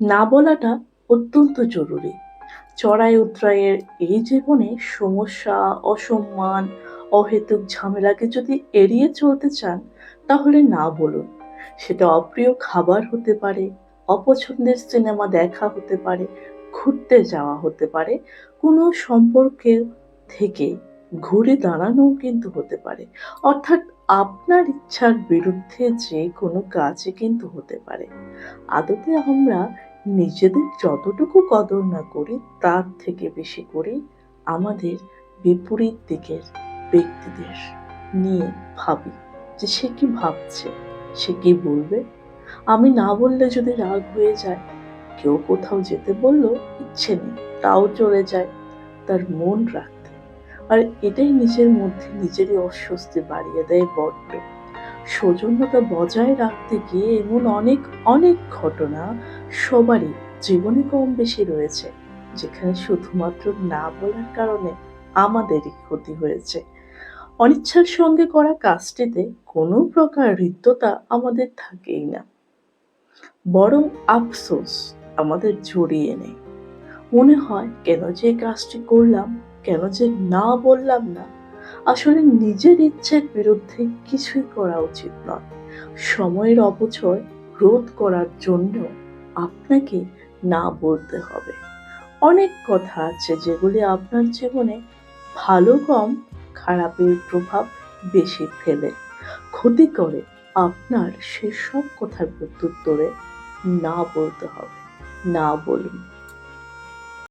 না বলাটা অত্যন্ত জরুরি। চড়াই উতরাইয়ের এই জীবনে সমস্যা, অসম্মান, অহেতুক ঝামেলাকে যদি এড়িয়ে চলতে চান, তাহলে না বলুন। সেটা অপ্রিয় খাবার হতে পারে, অপছন্দের সিনেমা দেখা হতে পারে, ঘুরতে যাওয়া হতে পারে, কোনো সম্পর্কে থেকে ঘুরে দাঁড়ানোও কিন্তু হতে পারে। অর্থাৎ আপনার ইচ্ছার বিরুদ্ধে যে কোনো কাজে কিন্তু হতে পারে। আদতে আমরা নিজেদের যতটুকু কদর না করি, তার থেকে বেশি করি আমাদের বিপরীত দিকের ব্যক্তিদের নিয়ে ভাবি যে সে কি ভাবছে, সে কি বলবে। আমি না বললে যদি রাগ হয়ে যায়, কেউ কোথাও যেতে বলল ইচ্ছে নেই, তাও চলে যায় তার মন রাখতে। আর এটাই নিজের মধ্যে নিজেরই অস্বস্তি বাড়িয়ে দেয় বড্ড। সৌজন্যতা বজায় রাখতে গিয়ে এমন অনেক অনেক ঘটনা সবারই জীবনে কম বেশি রয়েছে, যেখানে শুধুমাত্র না বলার কারণে আমাদেরই ক্ষতি হয়েছে। অনিচ্ছার সঙ্গে করা কাজটিতে কোনো প্রকার হৃদ্যতা আমাদের থাকেই না। বরং আফসোস আমাদের জড়িয়ে নেই। মনে হয়, কেন যে কাজটি করলাম, কেন যে না বললাম না, আসলে নিজের ইচ্ছের বিরুদ্ধে কিছুই করা উচিত নয়। সময়ের অপচয় রোধ করার জন্য আপনাকে না বলতে হবে। অনেক কথা আছে যেগুলি আপনার জীবনে ভালো কম, খারাপের প্রভাব বেশি ফেলে। ক্ষতি করে আপনার সেসব কথার প্রত্যুত্তরে না বলতে হবে। না বলুন।